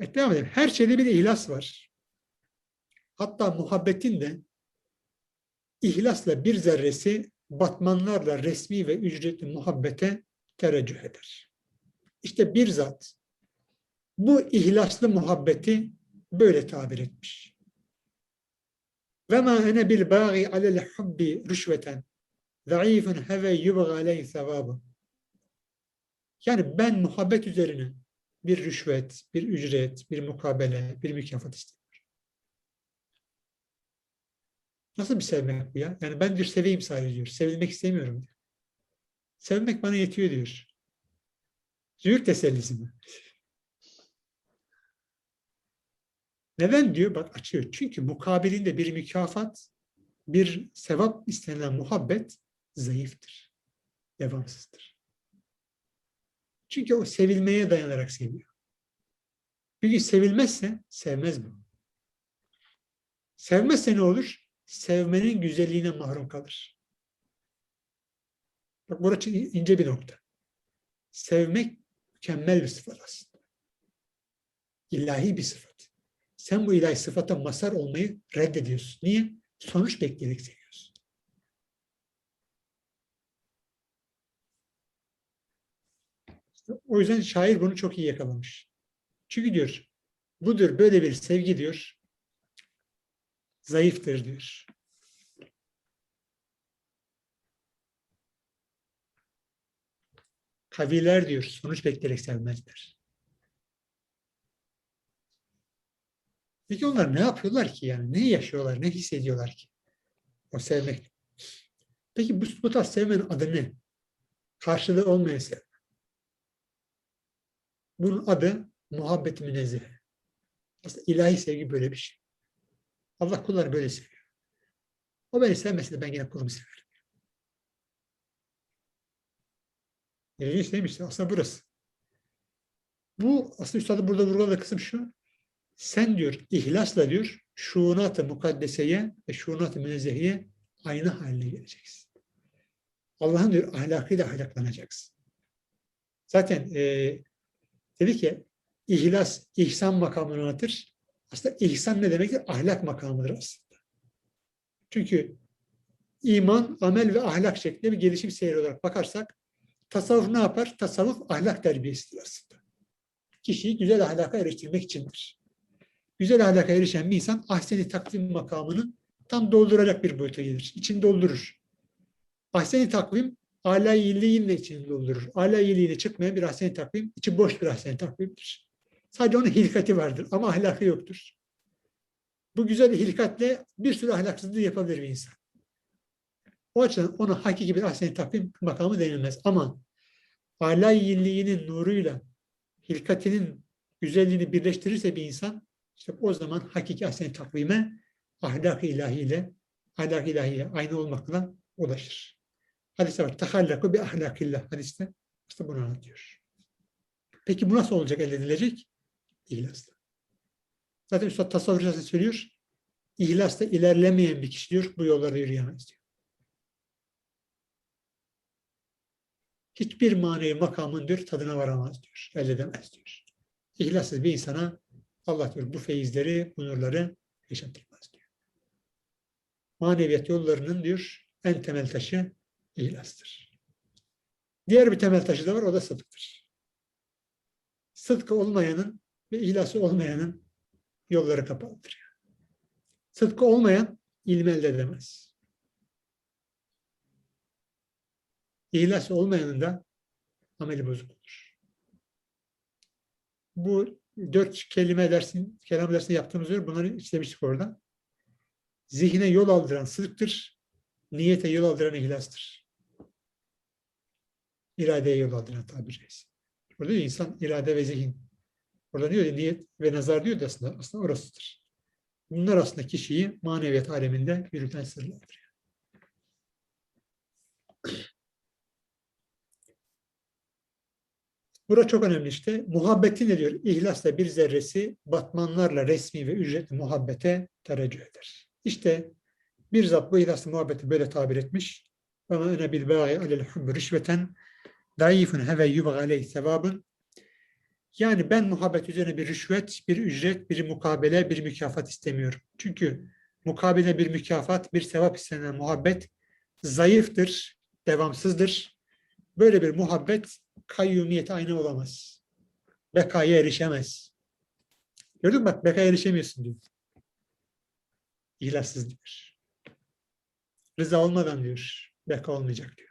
Evet, devam edelim. Her şeyde bir ihlas var. Hatta muhabbetin de ihlasla bir zerresi batmanlarla resmi ve ücretli muhabbete tereccüh eder. İşte bir zat bu ihlaslı muhabbeti böyle tabir etmiş. Ve ma ene bil bâgi alel hubbi rüşveten zayıfun heve yubga aleyh sevabı. Yani ben muhabbet üzerine bir rüşvet, bir ücret, bir mukabele, bir mükafat istemiyorum. Nasıl bir sevmek bu ya? Yani ben diyor seveyim sadece diyor. Sevilmek istemiyorum diyor. Sevmek bana yetiyor diyor. Züğürt tesellisi mi? Neden diyor? Bak açıyor. Çünkü mukabilinde bir mükafat, bir sevap istenilen muhabbet zayıftır. Devamsızdır. Çünkü o sevilmeye dayanarak seviyor. Gün sevilmezse sevmez bu. Sevmezse ne olur? Sevmenin güzelliğine mahrum kalır. Bak burası ince bir nokta. Sevmek mükemmel bir sıfat aslında. İlahi bir sıfat. Sen bu ilahi sıfata mazhar olmayı reddediyorsun. Niye? Sonuç bekleyerek seviyorsun. İşte o yüzden şair bunu çok iyi yakalamış. Çünkü diyor, budur böyle bir sevgi diyor, zayıftır diyor. Kaviler diyor, sonuç bekleyerek sevmezler. Peki onlar ne yapıyorlar ki yani? Ne yaşıyorlar, ne hissediyorlar ki? O sevmek. Peki bu, bu tarz sevmenin adı ne? Karşılığı olmayan sevme. Bunun adı muhabbet münezzeh. Aslında ilahi sevgi böyle bir şey. Allah kulları böyle seviyor. O beni sevmese de ben yine kulumu severim. İlginç işte? Aslında burası. Bu aslında üstadı burada vurguladığı kısım şu. Sen diyor ihlasla diyor şuunat-ı mukaddeseye ve şuunat-ı münezzeheye aynı haline geleceksin. Allah'ın diyor ahlakıyla ahlaklanacaksın. Zaten e, dedi ki ihlas, ihsan makamını anlatır. Aslında ihsan ne demektir? Ahlak makamıdır aslında. Çünkü iman, amel ve ahlak şeklinde bir gelişim seyri olarak bakarsak tasavvuf ne yapar? Tasavvuf ahlak terbiyesidir aslında. Kişiyi güzel ahlaka eriştirmek içindir. Güzel ahlaka erişen bir insan ahseni takvim makamını tam dolduracak bir boyuta gelir. İçini doldurur. Ahseni takvim âlâ iyiliğinle içini doldurur. Âlâ iyiliğine çıkmayan bir ahseni takvim, içi boş bir ahseni takvimdir. Sadece onun hilkati vardır ama ahlakı yoktur. Bu güzel hilkatle bir sürü ahlaksızlığı yapabilir bir insan. O açıdan ona hakiki bir ahsen takvim makamı denilmez. Ama âlâ iyiliğinin nuruyla hilkatinin güzelliğini birleştirirse bir insan işte o zaman hakiki ahsen takvime ahlak-ı ilahiyle ahlak-ı ilahiye aynı olmakla ulaşır. Hadiste var. Tahallaku bi ahlakillah. Hadiste işte bunu anlatıyor. Peki bu nasıl olacak, elde edilecek? İhlasla. Zaten Üstad Tasavvur Risalesi söylüyor. İhlasla ilerlemeyen bir kişi diyor, bu yollarda yürüyemez diyor. Hiçbir manevi makamın diyor, tadına varamaz diyor, elde edemez diyor. İhlassız bir insana Allah diyor bu feyizleri, bu nurları yaşatılmaz diyor. Maneviyat yollarının diyor en temel taşı ihlastır. Diğer bir temel taşı da var, o da sıdktır. Sıdkı olmayanın ve ihlası olmayanın yolları kapalıdır. Sıdkı olmayan ilmi elde edemez. İhlası olmayanın da ameli bozuk olur. Bu dört kelime dersin, kelam dersinde yaptığımız üzere bunları işlemiştik orada. Zihne yol aldıran sıdktır, niyete yol aldıran ihlastır. İradeye yol aldıran tabiri caizse. Burada diyor insan irade ve zihin. Orada diyor ya, niyet ve nazar diyor da aslında, aslında orasıdır. Bunlar aslında kişiyi maneviyat aleminde yürüten sırlardır. Burada çok önemli işte. Muhabbetin ne diyor? İhlasla bir zerresi batmanlarla resmi ve ücretli muhabbete tereccüh eder. İşte bir zat bu ihlaslı muhabbeti böyle tabir etmiş. Ama ene bil bâ'i alel hubbü rişveten daifun heve yubga aleyh sevabın Yani ben muhabbet üzerine bir rüşvet, bir ücret, bir mukabele, bir mükafat istemiyorum. Çünkü mukabele bir mükafat, bir sevap istenen muhabbet zayıftır, devamsızdır. Böyle bir muhabbet kayyumiyete aynı olamaz. Bekaya erişemez. Gördün mü bak bekaya erişemiyorsun diyor. İhlassız diyor. Rıza olmadan diyor. Beka olmayacak diyor.